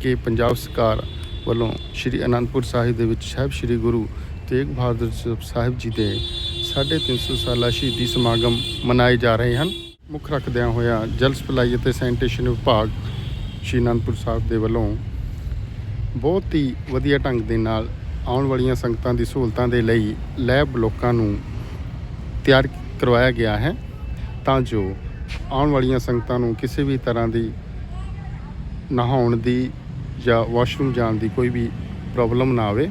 ਕਿ ਪੰਜਾਬ ਸਰਕਾਰ ਵੱਲੋਂ ਸ੍ਰੀ ਅਨੰਦਪੁਰ ਸਾਹਿਬ ਦੇ ਵਿੱਚ ਸਾਹਿਬ ਸ੍ਰੀ ਗੁਰੂ ਤੇਗ ਬਹਾਦਰ ਸਾਹਿਬ ਜੀ ਦੇ 350 ਸਾਲਾ ਸ਼ਹੀਦੀ ਸਮਾਗਮ ਮਨਾਏ ਜਾ ਰਹੇ ਹਨ। ਮੁੱਖ ਰੱਖਦਿਆਂ ਹੋਇਆ ਜਲ ਸਪਲਾਈ ਅਤੇ ਸੈਨੀਟੇਸ਼ਨ ਵਿਭਾਗ ਸ਼੍ਰੀ ਅਨੰਦਪੁਰ ਸਾਹਿਬ ਦੇ ਵੱਲੋਂ ਬਹੁਤ ਹੀ ਵਧੀਆ ਢੰਗ ਦੇ ਨਾਲ ਆਉਣ ਵਾਲੀਆਂ ਸੰਗਤਾਂ ਦੀ ਸਹੂਲਤਾਂ ਦੇ ਲਈ ਲੈਬ ਲੋਕਾਂ ਨੂੰ ਤਿਆਰ ਕਰਵਾਇਆ ਗਿਆ ਹੈ ਤਾਂ ਜੋ ਆਉਣ ਵਾਲੀਆਂ ਸੰਗਤਾਂ ਨੂੰ ਕਿਸੇ ਵੀ ਤਰ੍ਹਾਂ ਦੀ ਨਹਾਉਣ ਦੀ ਜਾਂ ਵਾਸ਼ਰੂਮ ਜਾਣ ਦੀ ਕੋਈ ਵੀ ਪ੍ਰੋਬਲਮ ਨਾ ਆਵੇ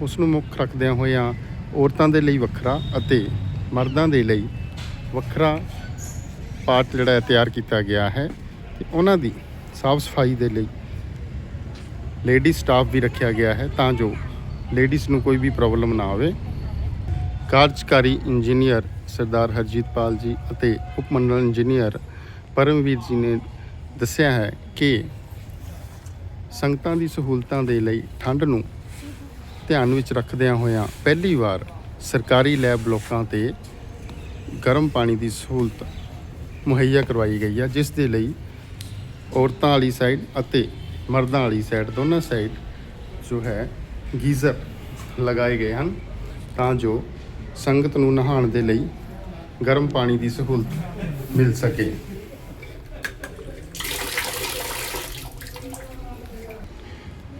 ਉਸ ਨੂੰ ਮੁੱਖ ਰੱਖਦਿਆਂ ਹੋਇਆਂ ਔਰਤਾਂ ਦੇ ਲਈ ਵੱਖਰਾ ਅਤੇ ਮਰਦਾਂ ਦੇ ਲਈ ਵੱਖਰਾ ਪਾਰਟ ਜਿਹੜਾ ਹੈ ਤਿਆਰ ਕੀਤਾ ਗਿਆ ਹੈ ਤੇ ਉਹਨਾਂ ਦੀ ਸਾਫ਼ ਸਫ਼ਾਈ ਦੇ ਲਈ ਲੇਡੀ ਸਟਾਫ ਵੀ ਰੱਖਿਆ ਗਿਆ ਹੈ ਤਾਂ ਜੋ ਲੇਡੀਜ਼ ਨੂੰ ਕੋਈ ਵੀ ਪ੍ਰੋਬਲਮ ਨਾ ਆਵੇ। ਕਾਰਜਕਾਰੀ ਇੰਜੀਨੀਅਰ ਸਰਦਾਰ ਹਰਜੀਤ ਪਾਲ ਜੀ ਅਤੇ ਉਪ ਮੰਡਲ ਇੰਜੀਨੀਅਰ ਪਰਮਵੀਰ ਜੀ ਨੇ ਦੱਸਿਆ ਹੈ ਕਿ ਸੰਗਤਾਂ ਦੀ ਸਹੂਲਤਾਂ ਦੇ ਲਈ ਠੰਡ ਨੂੰ ਧਿਆਨ ਵਿੱਚ ਰੱਖਦਿਆਂ ਹੋਇਆਂ ਪਹਿਲੀ ਵਾਰ ਸਰਕਾਰੀ ਲੈਬ ਬਲੋਕਾਂ ਤੇ ਗਰਮ ਪਾਣੀ ਦੀ ਸਹੂਲਤ ਮੁਹੱਈਆ ਕਰਵਾਈ ਗਈ ਹੈ, ਜਿਸ ਦੇ ਲਈ ਔਰਤਾਂ ਵਾਲੀ ਸਾਈਡ ਅਤੇ ਮਰਦਾਂ ਵਾਲੀ ਸਾਈਡ, ਦੋਨਾਂ ਸਾਈਡ ਜੋ ਹੈ, ਗੀਜ਼ਰ ਲਗਾਏ ਗਏ ਹਨ ਤਾਂ ਜੋ ਸੰਗਤ ਨੂੰ ਨਹਾਉਣ ਦੇ ਲਈ ਗਰਮ ਪਾਣੀ ਦੀ ਸਹੂਲਤ ਮਿਲ ਸਕੇ।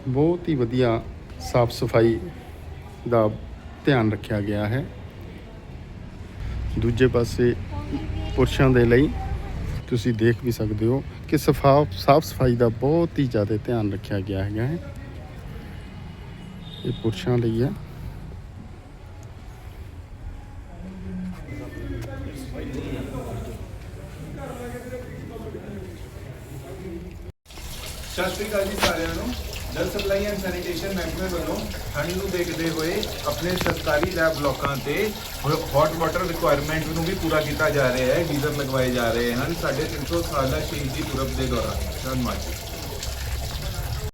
ਬਹੁਤ ਹੀ ਵਧੀਆ ਸਾਫ਼ ਸਫ਼ਾਈ ਦਾ ਧਿਆਨ ਰੱਖਿਆ ਗਿਆ ਹੈ। ਦੂਜੇ ਪਾਸੇ ਪੁਰਸ਼ਾਂ ਦੇ ਲਈ ਤੁਸੀਂ ਦੇਖ ਵੀ ਸਕਦੇ ਹੋ ਕਿ ਸਫਾ ਸਾਫ਼ ਸਫ਼ਾਈ ਦਾ ਬਹੁਤ ਹੀ ਜ਼ਿਆਦਾ ਧਿਆਨ ਰੱਖਿਆ ਗਿਆ ਹੈਗਾ ਹੈ। ਇਹ ਪੁਰਸ਼ਾਂ ਲਈ ਹੈ। ਸਤਿ ਸ਼੍ਰੀ ਅਕਾਲ ਜੀ ਸਾਰਿਆਂ ਨੂੰ। ਜਲ ਸਪਲਾਈ ਐਂਡ ਸੈਨੀਟੇਸ਼ਨ ਮਹਿਕਮੇ ਵੱਲੋਂ ਠੰਡ ਨੂੰ ਦੇਖਦੇ ਹੋਏ ਆਪਣੇ ਸਰਕਾਰੀ ਲੈਬ ਬਲੋਕਾਂ ਤੇ ਹੌਟ ਵਾਟਰ ਰਿਕੁਆਇਰਮੈਂਟ ਨੂੰ ਵੀ ਪੂਰਾ ਕੀਤਾ ਜਾ ਰਿਹਾ ਹੈ ਗੀਜ਼ਰ ਲਗਵਾਏ ਜਾ ਰਹੇ ਹਨ। ਸਾਡੇ 300 ਸਾਲਾ ਸ਼ਹੀਦੀ ਪੁਰਬ ਦੇ ਦੌਰਾਨ। ਧੰਨਵਾਦ ਜੀ।